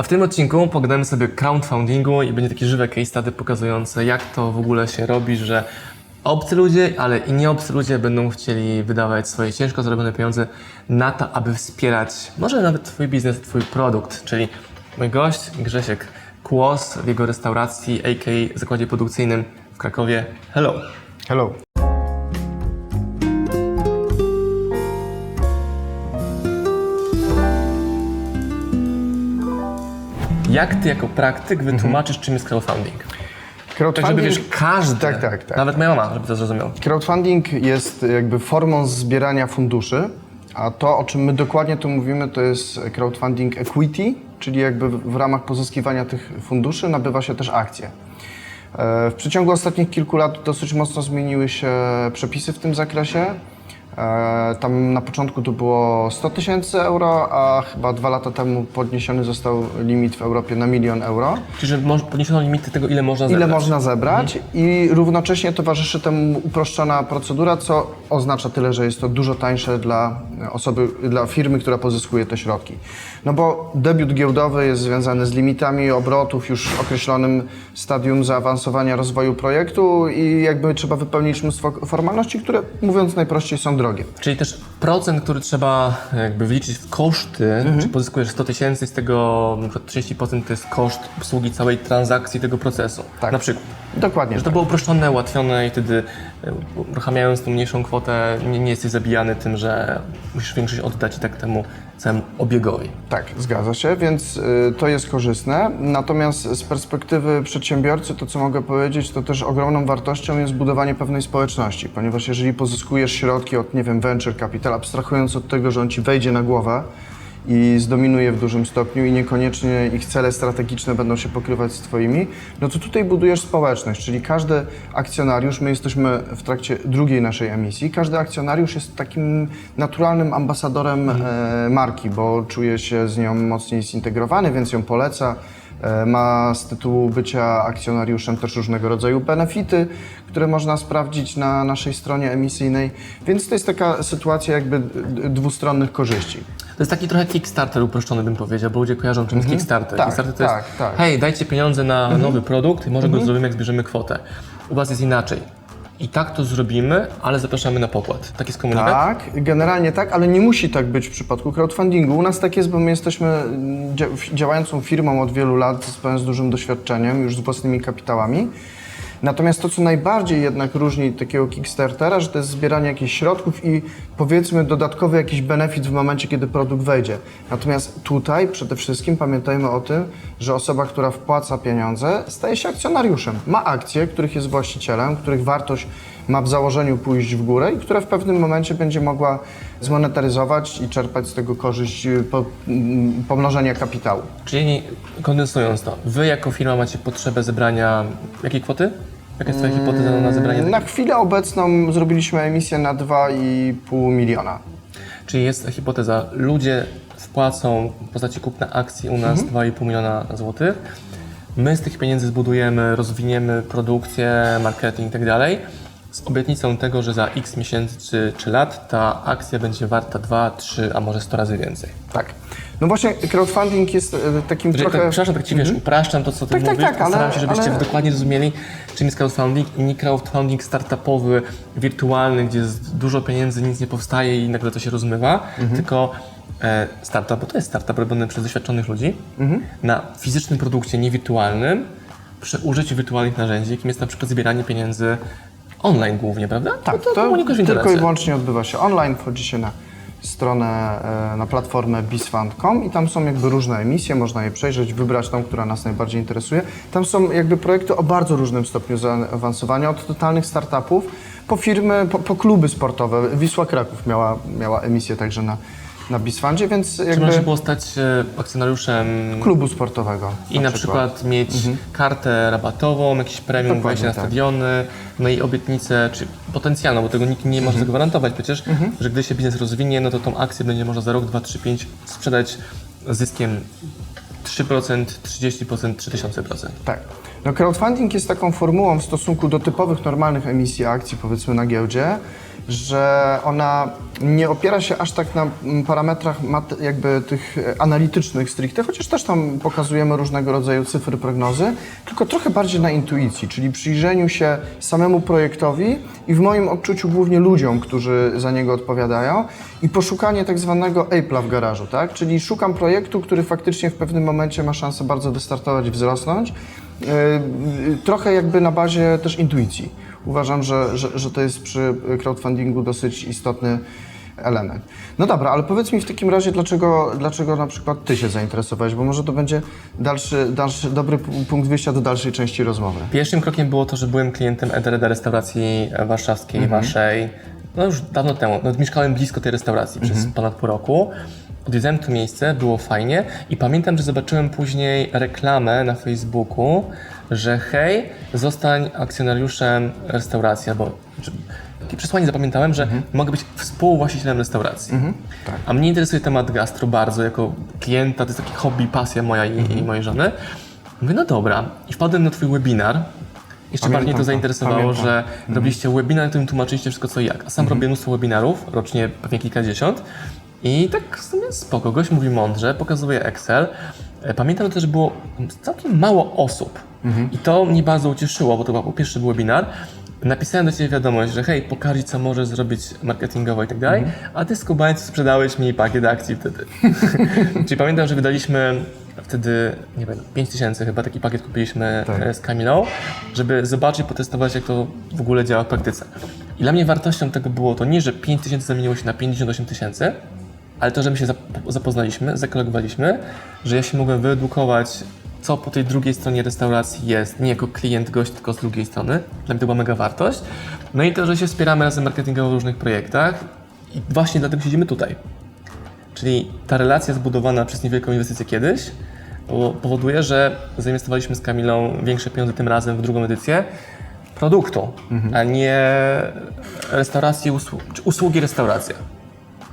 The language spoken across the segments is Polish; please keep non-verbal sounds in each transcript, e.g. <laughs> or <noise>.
A w tym odcinku pogadamy sobie o crowdfundingu i będzie takie żywe case study pokazujące, jak to w ogóle się robi, że obcy ludzie, ale i nie obcy ludzie będą chcieli wydawać swoje ciężko zarobione pieniądze na to, aby wspierać może nawet Twój biznes, Twój produkt. Czyli mój gość, Grzesiek Kłos w jego restauracji, a.k.a. zakładzie produkcyjnym w Krakowie. Hello! Hello. Jak Ty jako praktyk wytłumaczysz, czym jest crowdfunding? Tak, żeby wiesz, każdy, Tak, tak, tak. nawet moja mama, żeby to zrozumiał. Crowdfunding jest jakby formą zbierania funduszy, a to, o czym my dokładnie tu mówimy, to jest crowdfunding equity, czyli jakby w ramach pozyskiwania tych funduszy nabywa się też akcje. E, W przeciągu ostatnich kilku lat dosyć mocno zmieniły się przepisy w tym zakresie. E, Tam na początku to było 100 tysięcy euro, a chyba dwa lata temu podniesiony został limit w Europie na milion euro. Czyli, że podniesiono limity tego, ile można ile zebrać. można zebrać i równocześnie towarzyszy temu uproszczona procedura, co oznacza tyle, że jest to dużo tańsze dla osoby, dla firmy, która pozyskuje te środki. No bo debiut giełdowy jest związany z limitami obrotów, już określonym stadium zaawansowania rozwoju projektu i jakby trzeba wypełnić mnóstwo formalności, które mówiąc najprościej są drogie. Czyli też procent, który trzeba jakby wliczyć w koszty, Mhm. czy pozyskujesz 100 tysięcy, z tego na przykład 30% to jest koszt obsługi całej transakcji tego procesu. Tak. Na przykład. Dokładnie. Że to było uproszczone, ułatwione i wtedy e, uruchamiając tą mniejszą kwotę nie, nie jesteś zabijany tym, że musisz większość oddać i tak temu całemu obiegowi. Tak, zgadza się, więc y, to jest korzystne. Natomiast z perspektywy przedsiębiorcy, to co mogę powiedzieć, to też ogromną wartością jest budowanie pewnej społeczności, ponieważ jeżeli pozyskujesz środki od, nie wiem, venture capital, abstrahując od tego, że on ci wejdzie na głowę i zdominuje w dużym stopniu i niekoniecznie ich cele strategiczne będą się pokrywać z twoimi, no to tutaj budujesz społeczność, czyli każdy akcjonariusz, my jesteśmy w trakcie drugiej naszej emisji, każdy akcjonariusz jest takim naturalnym ambasadorem e, marki, bo czuje się z nią mocniej zintegrowany, więc ją poleca. E, Ma z tytułu bycia akcjonariuszem też różnego rodzaju benefity, które można sprawdzić na naszej stronie emisyjnej, więc to jest taka sytuacja jakby dwustronnych korzyści. To jest taki trochę Kickstarter uproszczony, bym powiedział, bo ludzie kojarzą czym jest Kickstarter. Tak, Kickstarter to tak, jest, tak. hej, dajcie pieniądze na nowy produkt i może go zrobimy, jak zbierzemy kwotę. U Was jest inaczej. I tak to zrobimy, ale zapraszamy na pokład. Taki jest komunikat? Tak, generalnie tak, ale nie musi tak być w przypadku crowdfundingu. U nas tak jest, bo my jesteśmy mm, dzia- działającą firmą od wielu lat, z dużym doświadczeniem, już z własnymi kapitałami. Natomiast to, co najbardziej jednak różni takiego Kickstartera, że to jest zbieranie jakichś środków i powiedzmy dodatkowy jakiś benefit w momencie, kiedy produkt wejdzie. Natomiast tutaj przede wszystkim pamiętajmy o tym, że osoba, która wpłaca pieniądze, staje się akcjonariuszem. Ma akcje, których jest właścicielem, których wartość ma w założeniu pójść w górę i która w pewnym momencie będzie mogła zmonetaryzować i czerpać z tego korzyść y, po, mm, pomnożenia kapitału. Czyli kondensując to, Wy jako firma macie potrzebę zebrania jakiej kwoty? Jaka jest Twoja hipoteza na zebranie? Na chwilę obecną zrobiliśmy emisję na 2,5 miliona. Czyli jest hipoteza, ludzie wpłacą w postaci kupna akcji u nas 2,5 miliona złotych. My z tych pieniędzy zbudujemy, rozwiniemy produkcję, marketing i tak. Z obietnicą tego, że za x miesięcy czy, czy lat ta akcja będzie warta 2, 3, a może 100 razy więcej. Tak. No właśnie crowdfunding jest e, takim Czyli trochę... tak, przepraszam, tak Ci wiesz, upraszczam to, co Ty Tak, tak, mówisz. tak, ale- Staram się, żebyście ale- dokładnie zrozumieli, czym jest crowdfunding i nie crowdfunding startupowy, wirtualny, gdzie jest dużo pieniędzy, nic nie powstaje i nagle to się rozmywa, Mhm. tylko e, startup, bo to jest startup robiony przez doświadczonych ludzi, Mhm. na fizycznym produkcie, nie wirtualnym, przy użyciu wirtualnych narzędzi, jakim jest na przykład zbieranie pieniędzy online głównie, prawda? Tak, No to, to w tylko i wyłącznie odbywa się online, wchodzi się na stronę, e, na platformę bizfund.com i tam są jakby różne emisje, można je przejrzeć, wybrać tą, która nas najbardziej interesuje. Tam są jakby projekty o bardzo różnym stopniu zaawansowania, od totalnych startupów po firmy, po, po kluby sportowe. Wisła Kraków miała, miała emisję także na, na Bizfundzie, więc Czy jakby można się było stać e, akcjonariuszem klubu sportowego. I na przykład, mieć kartę rabatową, jakiś premium Mhm. Dokładnie wejście na tak. stadiony, no i obietnicę, czy potencjalną, bo tego nikt nie Mhm. może zagwarantować przecież, że gdy się biznes rozwinie, no to tą akcję będzie można za rok, 2, 3, 5 sprzedać z zyskiem 3%, 30%, 3000%. Tak. No crowdfunding jest taką formułą w stosunku do typowych, normalnych emisji akcji, powiedzmy na giełdzie, że ona nie opiera się aż tak na parametrach jakby tych e, analitycznych stricte, chociaż też tam pokazujemy różnego rodzaju cyfry, prognozy, tylko trochę bardziej na intuicji, czyli przyjrzeniu się samemu projektowi i w moim odczuciu głównie ludziom, którzy za niego odpowiadają i poszukanie tak zwanego Apple'a w garażu, tak? Czyli szukam projektu, który faktycznie w pewnym momencie ma szansę bardzo wystartować, wzrosnąć, trochę jakby na bazie też intuicji. Uważam, że, że, że to jest przy crowdfundingu dosyć istotny element. No dobra, ale powiedz mi w takim razie, dlaczego, dlaczego na przykład Ty się zainteresowałeś, bo może to będzie dalszy, dalszy dobry pu- punkt wyjścia do dalszej części rozmowy. Pierwszym krokiem było to, że byłem klientem Edereda restauracji warszawskiej, waszej, no już dawno temu. No, mieszkałem blisko tej restauracji przez ponad pół roku. Odwiedzałem to miejsce, było fajnie i pamiętam, że zobaczyłem później reklamę na Facebooku, że hej, zostań akcjonariuszem restauracji, albo czy, takie przesłanie zapamiętałem, że mogę być współwłaścicielem restauracji. tak. A mnie interesuje temat gastro bardzo, jako klienta, to jest takie hobby, pasja moja i, i mojej żony. Mówię, no dobra. I wpadłem na twój webinar. Jeszcze bardziej to to, zainteresowało, pamiętam. że robiliście webinar, na którym tłumaczyliście wszystko co i jak. A sam robię mnóstwo webinarów, rocznie pewnie kilkadziesiąt. I tak w sumie spoko, gość mówi mądrze, pokazuje Excel. E, Pamiętam też, że było całkiem mało osób. I to mnie bardzo ucieszyło, bo to był pierwszy webinar. Napisałem do Ciebie wiadomość, że hej, pokaż co możesz zrobić marketingowo i tak dalej, a Ty z Kubańców sprzedałeś mi pakiet akcji wtedy. <laughs> Czyli pamiętam, że wydaliśmy wtedy, nie wiem, 5 tysięcy chyba taki pakiet kupiliśmy Tak. e, z Kamilą, żeby zobaczyć, potestować jak to w ogóle działa w praktyce. I dla mnie wartością tego było to nie, że 5 tysięcy zamieniło się na 58 tysięcy, ale to, że my się zap- zapoznaliśmy, zakolegowaliśmy, że ja się mogłem wyedukować, co po tej drugiej stronie restauracji jest, nie jako klient, gość, tylko z drugiej strony. Dla mnie to była mega wartość. No i to, że się wspieramy razem marketingowo w różnych projektach i właśnie dlatego siedzimy tutaj. Czyli ta relacja zbudowana przez niewielką inwestycję kiedyś po- powoduje, że zainwestowaliśmy z Kamilą większe pieniądze tym razem w drugą edycję produktu, a nie restauracji, czy usługi restauracja.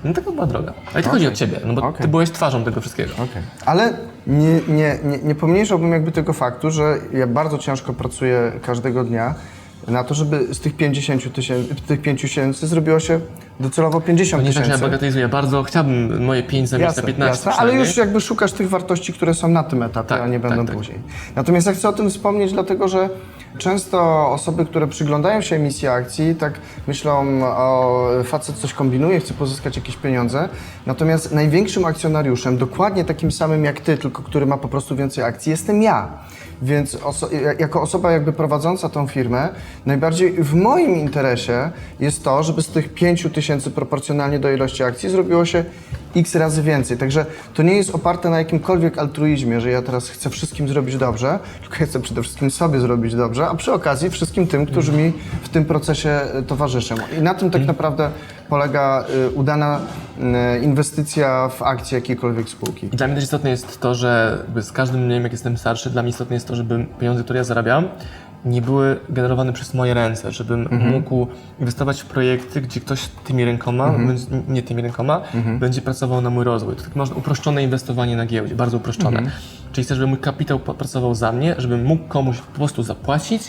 No taka była droga. Ale to chodzi o Ciebie, no bo Ty Okej. byłeś twarzą tego wszystkiego. Ale nie, nie, nie, nie pomniejszałbym jakby tego faktu, że ja bardzo ciężko pracuję każdego dnia na to, żeby z tych 50 tysięcy, tych 5 tysięcy zrobiło się docelowo 50 To nie tak, ja tysięcy. bagatelizuję. Bardzo chciałbym moje 5 zamiast na Jasne, 15 jasne, ale już jakby szukasz tych wartości, które są na tym etapie, Tak, a nie będą tak, tak. później. Natomiast ja chcę o tym wspomnieć, dlatego że często osoby, które przyglądają się emisji akcji, tak myślą, o facet coś kombinuje, chce pozyskać jakieś pieniądze, natomiast największym akcjonariuszem, dokładnie takim samym jak ty, tylko który ma po prostu więcej akcji, jestem ja. Więc oso- ja- jako osoba jakby prowadząca tą firmę, najbardziej w moim interesie jest to, żeby z tych 5 tysięcy proporcjonalnie do ilości akcji zrobiło się x razy więcej. Także to nie jest oparte na jakimkolwiek altruizmie, że ja teraz chcę wszystkim zrobić dobrze, tylko ja chcę przede wszystkim sobie zrobić dobrze, a przy okazji wszystkim tym, którzy mi w tym procesie e, towarzyszą. I na tym tak naprawdę polega e, udana e, inwestycja w akcje jakiejkolwiek spółki. I dla mnie też istotne jest to, że z każdym dniem, jak jestem starszy, dla mnie istotne jest to, żeby pieniądze, które ja zarabiam, nie były generowane przez moje ręce, żebym mógł inwestować w projekty, gdzie ktoś tymi rękoma, będzie, nie tymi rękoma, będzie pracował na mój rozwój. To tak można uproszczone inwestowanie na giełdzie, bardzo uproszczone. Czyli chcę, żeby mój kapitał pracował za mnie, żebym mógł komuś po prostu zapłacić,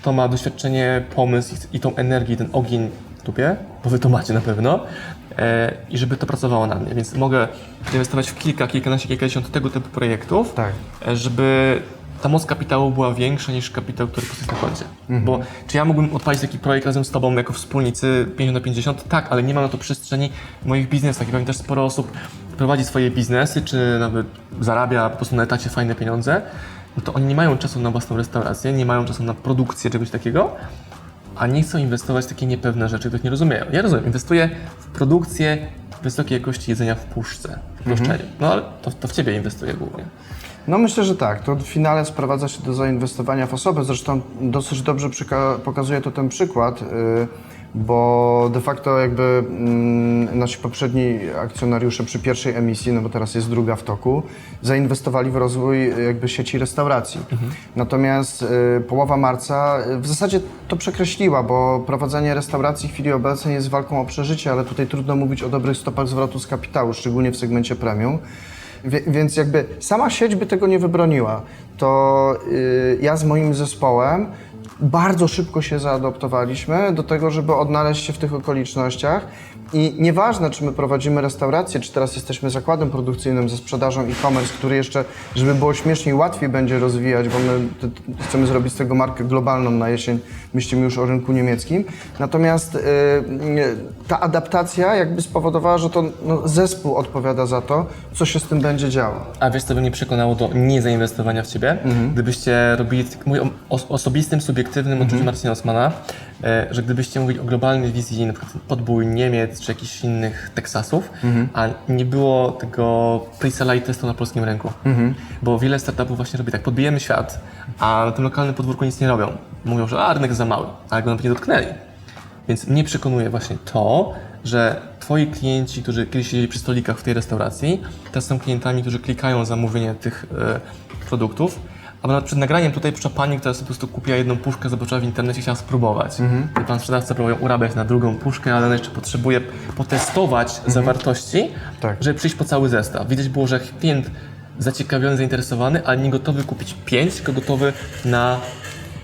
kto ma doświadczenie, pomysł i, tą energię, ten ogień w dupie, bo wy to macie na pewno, e, i żeby to pracowało na mnie. Więc mogę inwestować w kilka, kilkanaście, kilkadziesiąt tego typu projektów, Tak. e, żeby ta moc kapitału była większa niż kapitał, który jest na koncie. Bo czy ja mógłbym odpalić taki projekt razem z Tobą jako wspólnicy 50 na 50? Tak, ale nie ma na to przestrzeni w moich biznesach. I pewnie też sporo osób prowadzi swoje biznesy, czy nawet zarabia po prostu na etacie fajne pieniądze, no to oni nie mają czasu na własną restaurację, nie mają czasu na produkcję czegoś takiego, a nie chcą inwestować w takie niepewne rzeczy, których nie rozumieją. Ja rozumiem, inwestuję w produkcję wysokiej jakości jedzenia w puszce, w roszczeniu. No ale to, to w Ciebie inwestuję głównie. No myślę, że tak. To w finale sprowadza się do zainwestowania w osobę. Zresztą dosyć dobrze pokazuje to ten przykład, y, bo de facto jakby mm, nasi poprzedni akcjonariusze przy pierwszej emisji, no bo teraz jest druga w toku, zainwestowali w rozwój y, jakby sieci restauracji. Natomiast y, połowa marca w zasadzie to przekreśliła, bo prowadzenie restauracji w chwili obecnej jest walką o przeżycie, ale tutaj trudno mówić o dobrych stopach zwrotu z kapitału, szczególnie w segmencie premium. Wie, więc jakby sama sieć by tego nie wybroniła. To y, ja z moim zespołem bardzo szybko się zaadoptowaliśmy do tego, żeby odnaleźć się w tych okolicznościach. I nieważne, czy my prowadzimy restaurację, czy teraz jesteśmy zakładem produkcyjnym ze sprzedażą e-commerce, który jeszcze, żeby było śmieszniej, łatwiej będzie rozwijać, bo my chcemy zrobić z tego markę globalną na jesień. Myślimy już o rynku niemieckim. Natomiast y, y, ta adaptacja jakby spowodowała, że to no, zespół odpowiada za to, co się z tym będzie działo. A wiesz, co by mnie przekonało do niezainwestowania w ciebie? Gdybyście robili, tak mówię o subiektywnym odczuciu Marcina Osmana, e, że gdybyście mówili o globalnej wizji, na przykład podbój Niemiec czy jakichś innych Teksasów, a nie było tego pre-sala i testu na polskim rynku. Bo wiele startupów właśnie robi tak, podbijemy świat, a na tym lokalnym podwórku nic nie robią. Mówią, że a, rynek za mały, ale go nawet nie dotknęli. Więc mnie przekonuje właśnie to, że twoi klienci, którzy kiedyś siedzieli przy stolikach w tej restauracji, teraz są klientami, którzy klikają zamówienie tych e, produktów, a nawet przed nagraniem tutaj przyszła pani, która sobie po prostu kupiła jedną puszkę, zobaczyła w internecie, chciała spróbować. I pan sprzedawca próbował urabiać na drugą puszkę, ale ona jeszcze potrzebuje potestować zawartości, Tak. żeby przyjść po cały zestaw. Widać było, że klient zaciekawiony, zainteresowany, ale nie gotowy kupić pięć, tylko gotowy na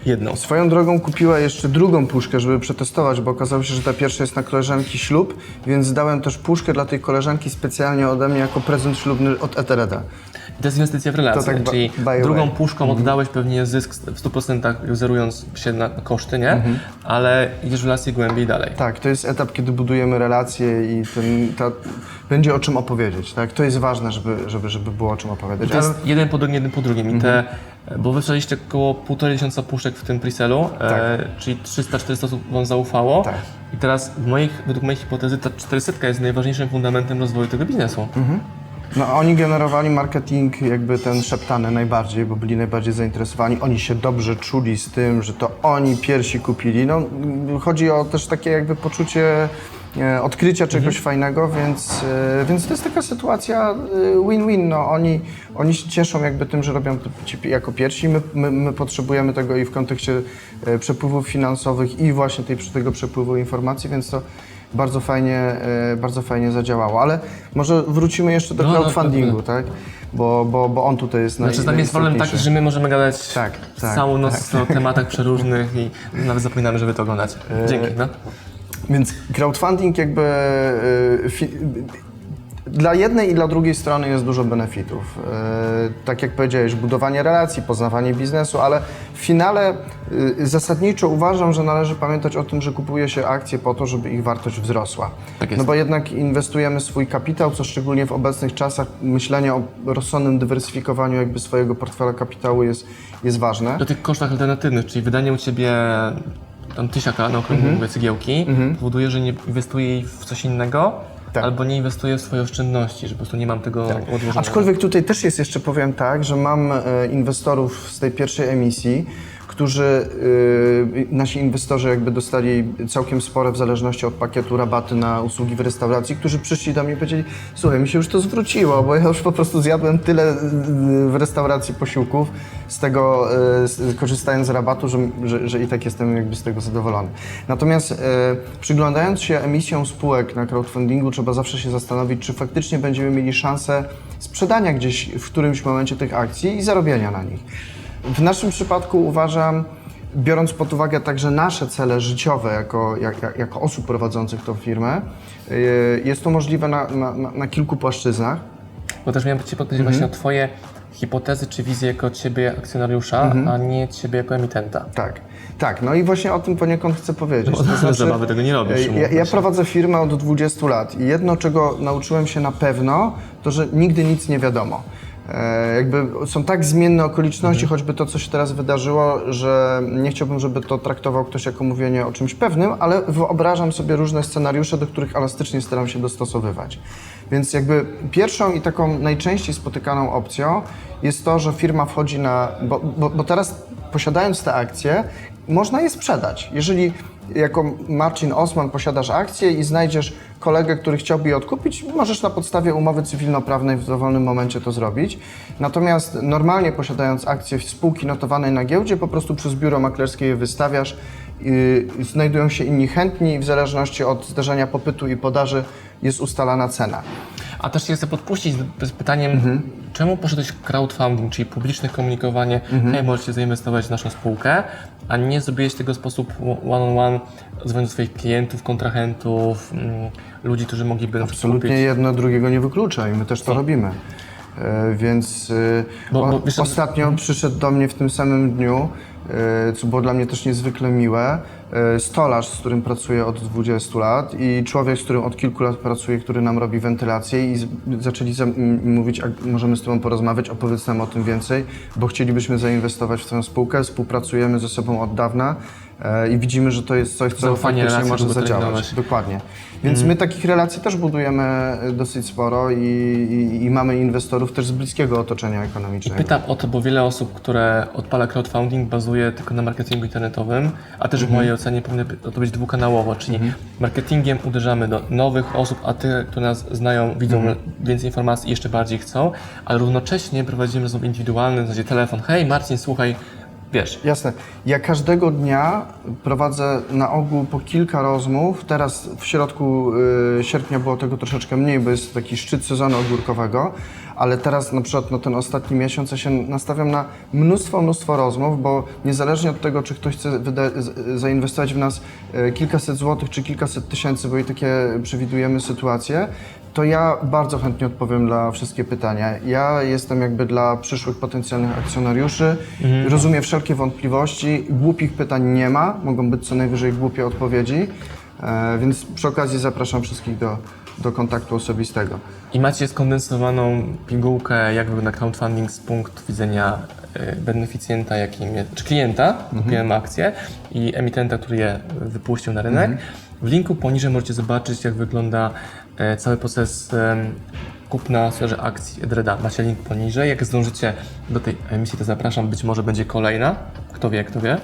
jedną. Swoją drogą kupiła jeszcze drugą puszkę, żeby przetestować, bo okazało się, że ta pierwsza jest na koleżanki ślub, więc dałem też puszkę dla tej koleżanki specjalnie ode mnie jako prezent ślubny od Etereda. To jest inwestycja w relacje, tak czyli drugą puszką oddałeś pewnie zysk w 100% zerując się na koszty, nie? Ale idziesz w relacje głębiej dalej. Tak, to jest etap, kiedy budujemy relacje i ten, ta, będzie o czym opowiedzieć. Tak? To jest ważne, żeby, żeby, żeby było o czym opowiadać. To jest jeden po drugim, jeden po drugim. I te, bo wysłaliście około półtorej tysiąca puszek w tym preselu, e, czyli 300-400 osób wam zaufało. Tak. I teraz w moich, według mojej hipotezy ta 400 jest najważniejszym fundamentem rozwoju tego biznesu. No, oni generowali marketing jakby ten szeptany najbardziej, bo byli najbardziej zainteresowani. Oni się dobrze czuli z tym, że to oni pierwsi kupili. No, chodzi o też takie jakby poczucie e, odkrycia czegoś fajnego, więc, e, więc to jest taka sytuacja e, win-win. No, oni, oni się cieszą jakby tym, że robią to jako pierwsi. My, my, my potrzebujemy tego i w kontekście przepływów finansowych i właśnie tej, tego przepływu informacji, więc to bardzo fajnie, e, bardzo fajnie zadziałało. Ale może wrócimy jeszcze do No, no, crowdfundingu, tak? Bo, bo, bo on tutaj jest Znaczy tam jest problem taki, że my możemy gadać Tak, tak, całą noc o tematach przeróżnych i nawet zapominamy, żeby to oglądać. Dzięki, no. Więc crowdfunding jakby e, dla jednej i dla drugiej strony jest dużo benefitów. E, Tak jak powiedziałeś, budowanie relacji, poznawanie biznesu, ale w finale e, zasadniczo uważam, że należy pamiętać o tym, że kupuje się akcje po to, żeby ich wartość wzrosła. Tak. No bo jednak inwestujemy swój kapitał, co szczególnie w obecnych czasach myślenie o rozsądnym dywersyfikowaniu jakby swojego portfela kapitału jest, jest ważne. Do tych kosztach alternatywnych, czyli wydanie u Ciebie tam tysiaka na okrągłą mówię, cygiełki, powoduje, że nie inwestuję jej w coś innego, Tak. albo nie inwestuję w swoje oszczędności, że po prostu nie mam tego odłożonego. Aczkolwiek tutaj też jest jeszcze, powiem tak, że mam e, inwestorów z tej pierwszej emisji, którzy, e, nasi inwestorzy jakby dostali całkiem spore w zależności od pakietu rabaty na usługi w restauracji, którzy przyszli do mnie i powiedzieli, słuchaj, mi się już to zwróciło, bo ja już po prostu zjadłem tyle e, w restauracji posiłków z tego, z, korzystając z rabatu, że, że, że i tak jestem jakby z tego zadowolony. Natomiast przyglądając się emisją spółek na crowdfundingu, trzeba zawsze się zastanowić, czy faktycznie będziemy mieli szansę sprzedania gdzieś w którymś momencie tych akcji i zarobienia na nich. W naszym przypadku uważam, biorąc pod uwagę także nasze cele życiowe jako, jak, jak, jako osób prowadzących tą firmę, y, jest to możliwe na, na, na, kilku płaszczyznach. Bo też miałem Cię podpytać właśnie o Twoje hipotezy czy wizje jako Ciebie akcjonariusza, a nie Ciebie jako emitenta. Tak, tak. No i właśnie o tym poniekąd chcę powiedzieć. No, bez zabawy tego nie robisz, umówmy Ja, ja prowadzę firmę od 20 lat i jedno, czego nauczyłem się na pewno, to że nigdy nic nie wiadomo. E, jakby są tak zmienne okoliczności, choćby to, co się teraz wydarzyło, że nie chciałbym, żeby to traktował ktoś jako mówienie o czymś pewnym, ale wyobrażam sobie różne scenariusze, do których elastycznie staram się dostosowywać. Więc jakby pierwszą i taką najczęściej spotykaną opcją jest to, że firma wchodzi na. Bo, bo, bo teraz posiadając te akcje, można je sprzedać. Jeżeli jako Marcin Osman posiadasz akcje i znajdziesz kolegę, który chciałby je odkupić, możesz na podstawie umowy cywilnoprawnej w dowolnym momencie to zrobić. Natomiast normalnie posiadając akcje w spółki notowanej na giełdzie, po prostu przez biuro maklerskie je wystawiasz. Znajdują się inni chętni i w zależności od zdarzenia popytu i podaży jest ustalana cena. A też się chcę podpuścić z, z pytaniem, Mhm. czemu poszedłeś w crowdfunding, czyli publiczne komunikowanie, Mhm. hej, możecie zainwestować w naszą spółkę, a nie zrobiłeś tego w sposób one-on-one, dzwoniąc do swoich klientów, kontrahentów, mm, ludzi, którzy mogliby Absolutnie kupić. jedno drugiego nie wyklucza i my też to robimy. E, Więc e, Bo- bo o, wiesz- ostatnio przyszedł do mnie w tym samym dniu, e, co było dla mnie też niezwykle miłe, stolarz, z którym pracuję od 20 lat i człowiek, z którym od kilku lat pracuję, który nam robi wentylację i zaczęli mówić, a możemy z Tobą porozmawiać, opowiedz nam o tym więcej, bo chcielibyśmy zainwestować w tę spółkę, współpracujemy ze sobą od dawna e, i widzimy, że to jest coś, co Zaufanie, faktycznie może zadziałać. Dokładnie. Więc my takich relacji też budujemy e, dosyć sporo i, i, i mamy inwestorów też z bliskiego otoczenia ekonomicznego. Pytam o to, bo wiele osób, które odpala crowdfunding, bazuje tylko na marketingu internetowym, a też w mojej ocenie powinno to być dwukanałowo, czyli marketingiem uderzamy do nowych osób, a te, które nas znają, widzą więcej informacji i jeszcze bardziej chcą, ale równocześnie prowadzimy rozmowy indywidualne, w zasadzie telefon, hej Marcin, słuchaj, wiesz, Jasne. Ja każdego dnia prowadzę na ogół po kilka rozmów. Teraz w środku y, sierpnia było tego troszeczkę mniej, bo jest taki szczyt sezonu ogórkowego, ale teraz na przykład na ten ostatni miesiąc ja się nastawiam na mnóstwo, mnóstwo rozmów, bo niezależnie od tego, czy ktoś chce zainwestować w nas y, kilkaset złotych, czy kilkaset tysięcy, bo i takie przewidujemy sytuacje, to ja bardzo chętnie odpowiem dla wszystkie pytania. Ja jestem jakby dla przyszłych potencjalnych akcjonariuszy. Rozumiem wszelkie wątpliwości. Głupich pytań nie ma. Mogą być co najwyżej głupie odpowiedzi. E, więc przy okazji zapraszam wszystkich do, do kontaktu osobistego. i macie skondensowaną pigułkę, jak wygląda crowdfunding z punktu widzenia y, beneficjenta, jakim jest, czy klienta, kupujemy akcję i emitenta, który je wypuścił na rynek. W linku poniżej możecie zobaczyć, jak wygląda e, cały proces kupna sferze akcji Edreda. Macie link poniżej. Jak zdążycie do tej emisji, to zapraszam. Być może będzie kolejna. Kto wie, kto wie.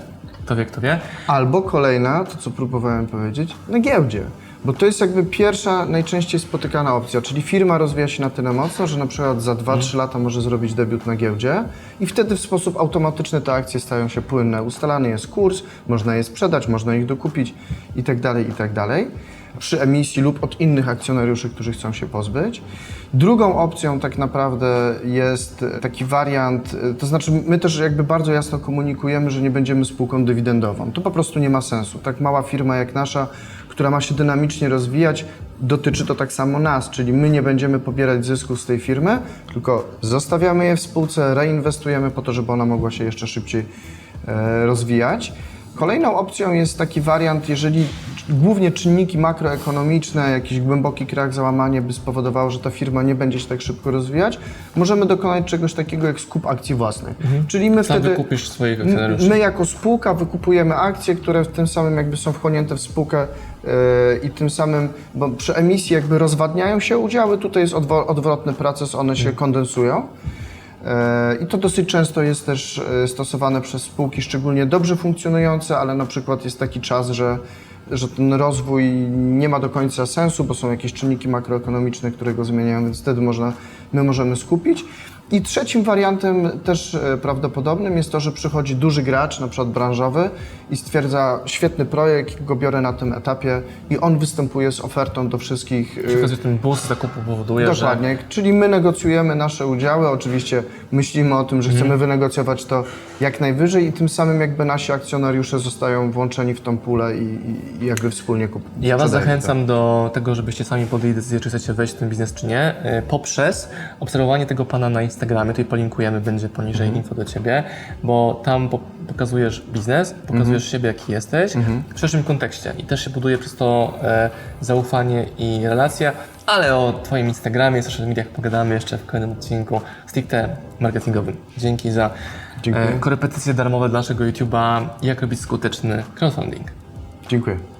Kto wie, kto wie. Albo kolejna, to co próbowałem powiedzieć, na giełdzie. Bo to jest jakby pierwsza, najczęściej spotykana opcja, czyli firma rozwija się na tyle mocno, że na przykład za 2-3 lata może zrobić debiut na giełdzie i wtedy w sposób automatyczny te akcje stają się płynne. Ustalany jest kurs, można je sprzedać, można ich dokupić i tak Przy emisji lub od innych akcjonariuszy, którzy chcą się pozbyć. Drugą opcją tak naprawdę jest taki wariant, to znaczy my też jakby bardzo jasno komunikujemy, że nie będziemy spółką dywidendową. To po prostu nie ma sensu. Tak mała firma jak nasza, która ma się dynamicznie rozwijać, dotyczy to tak samo nas, czyli my nie będziemy pobierać zysków z tej firmy, tylko zostawiamy je w spółce, reinwestujemy po to, żeby ona mogła się jeszcze szybciej e, rozwijać. Kolejną opcją jest taki wariant, jeżeli głównie czynniki makroekonomiczne, jakiś głęboki krach, załamanie by spowodowało, że ta firma nie będzie się tak szybko rozwijać, możemy dokonać czegoś takiego jak skup akcji własnych. Czyli my Sam wtedy... wykupisz swoich akcjonariuszy. My jako spółka wykupujemy akcje, które w tym samym jakby są wchłonięte w spółkę yy, i tym samym, bo przy emisji jakby rozwadniają się udziały, tutaj jest odwrotny proces, one się kondensują. E, I to dosyć często jest też e, stosowane przez spółki szczególnie dobrze funkcjonujące, ale na przykład jest taki czas, że, że ten rozwój nie ma do końca sensu, bo są jakieś czynniki makroekonomiczne, które go zmieniają, więc wtedy można, my możemy skupić. I trzecim wariantem też e, prawdopodobnym jest to, że przychodzi duży gracz, na przykład branżowy i stwierdza świetny projekt, go biorę na tym etapie i on występuje z ofertą do wszystkich e, Przy okazji ten boost zakupu powoduje, że Dokładnie, czyli my negocjujemy nasze udziały, oczywiście myślimy o tym, że chcemy Mhm. wynegocjować to jak najwyżej i tym samym jakby nasi akcjonariusze zostają włączeni w tą pulę i, i, jakby wspólnie kup- Ja Was zachęcam do tego, żebyście sami podjęli decyzję, czy chcecie wejść w ten biznes, czy nie, y, poprzez obserwowanie tego pana na Instagramie. Tutaj polinkujemy, będzie poniżej info do Ciebie, bo tam po pokazujesz biznes, pokazujesz siebie, jaki jesteś, w szerszym kontekście i też się buduje przez to e, zaufanie i relacja, ale o Twoim Instagramie, social mediach pogadamy jeszcze w kolejnym odcinku stricte marketingowym. Dzięki za Dziękuję. e, korepetycje darmowe dla naszego YouTube'a, jak robić skuteczny crowdfunding. Dziękuję.